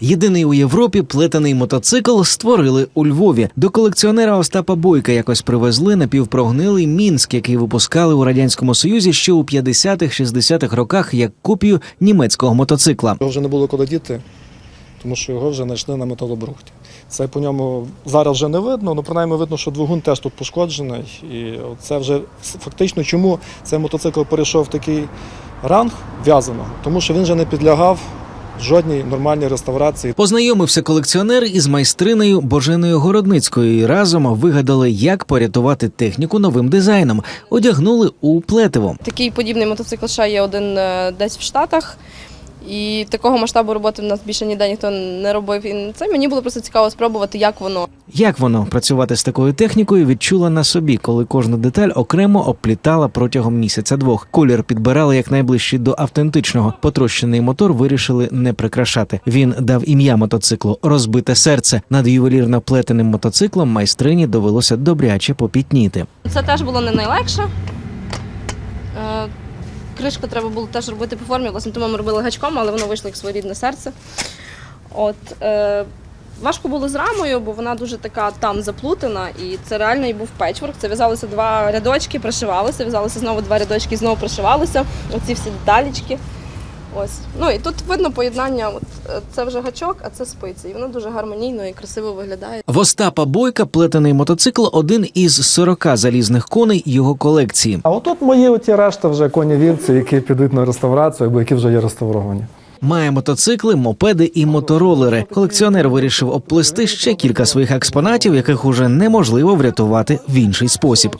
Єдиний у Європі плетений мотоцикл створили у Львові. До колекціонера Остапа Бойка якось привезли напівпрогнилий мінськ, який випускали у радянському союзі ще у 50-60-х роках як копію німецького мотоцикла. Його вже не було коли діти, тому що його вже знайшли на металобрухті. Це по ньому зараз вже не видно, але принаймні видно, що двигун теж тут пошкоджений. І це вже фактично чому цей мотоцикл перейшов в такий ранг в'язаного, тому що він вже не підлягав жодній нормальній реставрації. Познайомився колекціонер із майстринею Боженою Городницькою і разом вигадали, як порятувати техніку новим дизайном. Одягнули у плетиво. Такий подібний мотоцикл ще є один е, десь в Штатах. І такого масштабу роботи в нас більше ніде ніхто не робив. І це мені було просто цікаво спробувати, як воно. Як воно працювати з такою технікою відчула на собі, коли кожна деталь окремо обплітала протягом місяця-двох. Колір підбирали як найближчий до автентичного. Потрощений мотор вирішили не прикрашати. Він дав ім'я мотоциклу розбите серце. Над ювелірно плетеним мотоциклом майстрині довелося добряче попітніти. Це теж було не найлегше. Кришку треба було теж робити по формі, власне, тому ми робили гачком, але воно вийшло як своєрідне серце. От, е, важко було з рамою, бо вона дуже така там заплутана, і це реально і був печворк. Це в'язалося два рядочки, пришивалися, в'язалося знову два рядочки, знову пришивалися. Оці всі деталічки. Ось. Ну і тут видно поєднання. От, е, це вже гачок, а це спиці. І воно дуже гармонійно і красиво виглядає. В Остапа Бойка плетений мотоцикл один із 40 залізних коней його колекції. А отут мої оті решта вже коні вівці, які підуть на реставрацію, або які вже є реставровані. Має мотоцикли, мопеди і моторолери. Колекціонер вирішив обплести ще кілька своїх експонатів, яких уже неможливо врятувати в інший спосіб.